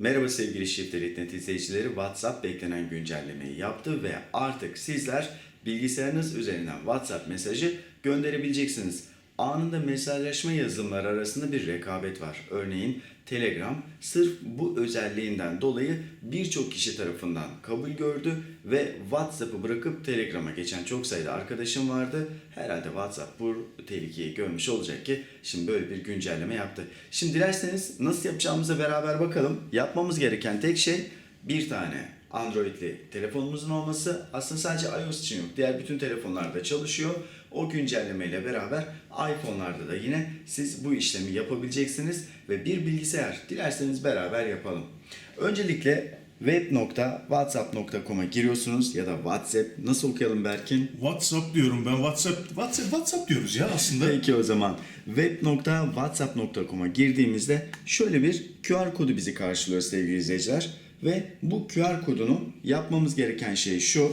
Merhaba sevgili Shift.net izleyicileri. WhatsApp beklenen güncellemeyi yaptı ve artık sizler bilgisayarınız üzerinden WhatsApp mesajı gönderebileceksiniz. Anında mesajlaşma yazılımları arasında bir rekabet var. Örneğin Telegram sırf bu özelliğinden dolayı birçok kişi tarafından kabul gördü ve WhatsApp'ı bırakıp Telegram'a geçen çok sayıda arkadaşım vardı. Herhalde WhatsApp bu tehlikeyi görmüş olacak ki şimdi böyle bir güncelleme yaptı. Şimdi dilerseniz nasıl yapacağımıza beraber bakalım. Yapmamız gereken tek şey bir tane Android'li telefonumuzun olması aslında sadece iOS için yok. Diğer bütün telefonlarda çalışıyor. O güncellemeyle beraber iPhone'larda da yine siz bu işlemi yapabileceksiniz ve bir bilgisayar dilerseniz beraber yapalım. Öncelikle web.whatsapp.com'a giriyorsunuz ya da WhatsApp nasıl okuyalım Berkin? WhatsApp diyorum ben. WhatsApp WhatsApp WhatsApp diyoruz ya aslında. Peki o zaman web.whatsapp.com'a girdiğimizde şöyle bir QR kodu bizi karşılıyor sevgili izleyiciler. Ve bu QR kodunu yapmamız gereken şey şu.